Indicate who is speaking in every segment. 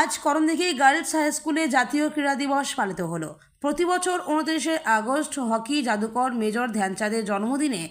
Speaker 1: আজ Karandighi girls high স্কুলে জাতীয় ক্রীড়া দিবস পালিত হলো। প্রতি বছর উনত্রিশে আগস্ট হকি জাদুকর মেজর ধ্যানচাঁদের জন্মদিনে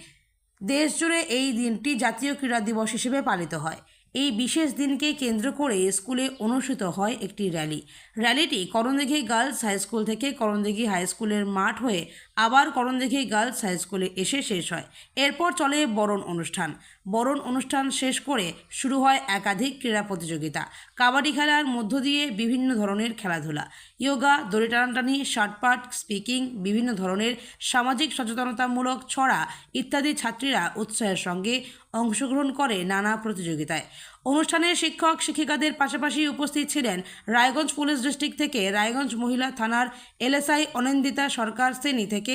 Speaker 1: দেশজুড়ে এই দিনটি জাতীয় ক্রীড়া দিবস হিসেবে পালিত হয়। এই বিশেষ দিনকে কেন্দ্র করে স্কুলে অনুষ্ঠিত হয় একটি র্যালি। র্যালিটি করণদিঘি গার্লস হাই স্কুল থেকে করণদিঘি হাই স্কুলের মাঠ হয়ে আবার করণদিঘি গার্লস হাই স্কুলে এসে শেষ হয়। এরপর চলে বরণ অনুষ্ঠান। বরণ অনুষ্ঠান শেষ করে শুরু হয় একাধিক ক্রীড়া প্রতিযোগিতা। কাবাডি খেলার মধ্য দিয়ে বিভিন্ন ধরনের খেলাধুলা। ইয়োগা দড়ি টানাটানি শার্টপাট স্পিকিং, বিভিন্ন ধরনের সামাজিক সচেতনতামূলক ছড়া ইত্যাদি ছাত্রীরা উৎসাহের সঙ্গে অংশগ্রহণ করে নানা প্রতিযোগিতায়। অনুষ্ঠানে শিক্ষক, শিক্ষিকাদের পাশাপাশি উপস্থিত ছিলেন রায়গঞ্জ পুলিশ ডিস্ট্রিক্ট থেকে রায়গঞ্জ মহিলা থানার এলএসআই অনিন্দিতা সরকার শ্রেণি থেকে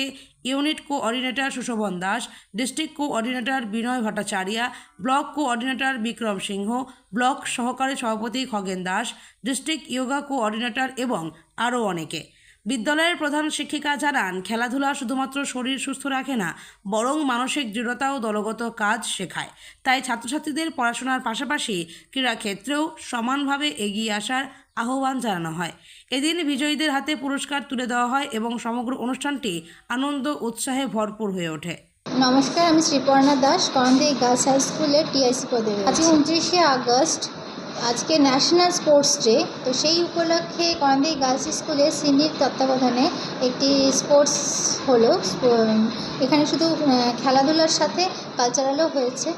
Speaker 1: unit coordinator Sushovan Das, district coordinator Binay Bhattacharya, block coordinator Bikram Singha, block সহকারী সভাপতি Khagen Das, district yoga coordinator এবং আরও অনেকে। বিদ্যালয়ের প্রধান শিক্ষিকা জানান, খেলাধুলা শুধুমাত্র শরীর সুস্থ রাখে না, বরং মানসিক দৃঢ়তা ও দলগত কাজ শেখায়। তাই ছাত্রছাত্রীদের পড়াশোনার পাশাপাশি ক্রীড়াক্ষেত্রেও সমানভাবে এগিয়ে আসার আহ্বান জানানো হয়। এদিন বিজয়ীদের হাতে পুরস্কার তুলে দেওয়া হয় এবং সমগ্র অনুষ্ঠানটি আনন্দ উৎসাহে ভরপুর হয়ে ওঠে।
Speaker 2: নমস্কার, আমি শ্রীপর্ণা দাস করন্দি গার্লস হাই স্কুলের টিআইসি পদে আজকে উনত্রিশে আগস্ট আজকে ন্যাশনাল স্পোর্টস ডে, তো সেই উপলক্ষে করন্দি গার্লস স্কুলে সিনির তত্ত্বাবধানে একটি স্পোর্টস হলো এখানে শুধু খেলাধুলার সাথে কালচারালও হয়েছে।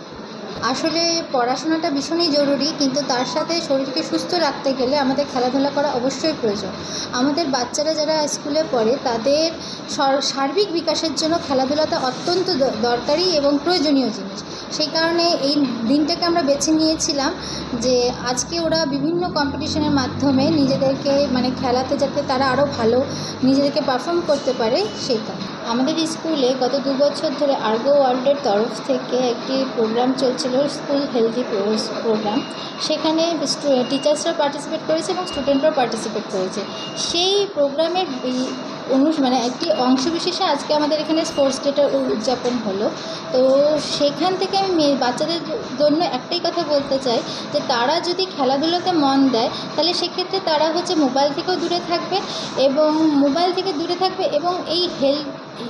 Speaker 2: আসলে পড়াশোনাটা ভীষণই জরুরি, কিন্তু তার সাথে শরীরকে সুস্থ রাখতে গেলে আমাদের খেলাধুলা করা অবশ্যই প্রয়োজন। আমাদের বাচ্চারা যারা স্কুলে পড়ে, তাদের সার্বিক বিকাশের জন্য খেলাধুলাটা অত্যন্ত দরকারি এবং প্রয়োজনীয় জিনিস। সেই কারণে এই দিনটাকে আমরা বেছে নিয়েছিলাম যে আজকে ওরা বিভিন্ন কম্পিটিশনের মাধ্যমে নিজেদেরকে মানে খেলাতে যাতে তারা আরও ভালো নিজেদেরকে পারফর্ম করতে পারে কারণে। আমাদের স্কুলে গত দু বছর ধরে আর্গো ওয়ার্ল্ডের তরফ থেকে একটি প্রোগ্রাম চলছিল স্কুল হেলদি প্রোগ্রাম সেখানে টিচার্সরা পার্টিসিপেট করেছে এবং স্টুডেন্টরাও পার্টিসিপেট করেছে। সেই প্রোগ্রামের অনু মানে একটি অংশবিশেষে আজকে আমাদের এখানে স্পোর্টস ডেটা উদযাপন হলো। তো সেখান থেকে আমি মেয়ে বাচ্চাদের জন্য একটাই কথা বলতে চাই যে তারা যদি খেলাধুলোতে মন দেয়, তাহলে সেক্ষেত্রে তারা হচ্ছে মোবাইল থেকেও দূরে থাকবে এবং মোবাইল থেকে দূরে থাকবে এবং এই হেলথ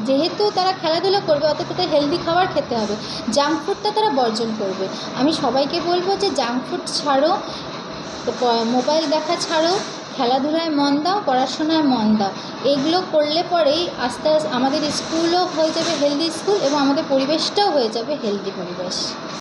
Speaker 2: যেহেতু তারা খেলাধুলা করবে অতএব তাদের হেলদি খাবার খেতে হবে জাঙ্ক ফুডটা তারা বর্জন করবে। আমি সবাইকে বলব যে জাঙ্ক ফুড ছাড়ো মোবাইল দেখা ছাড়ো খেলাধুলায় মন দাও, পড়াশোনায় মন দাও। এগুলো করলে পরেই আস্তে আস্তে আমাদের স্কুলও হয়ে যাবে হেলদি স্কুল এবং আমাদের পরিবেশটাও হয়ে যাবে হেলদি পরিবেশ।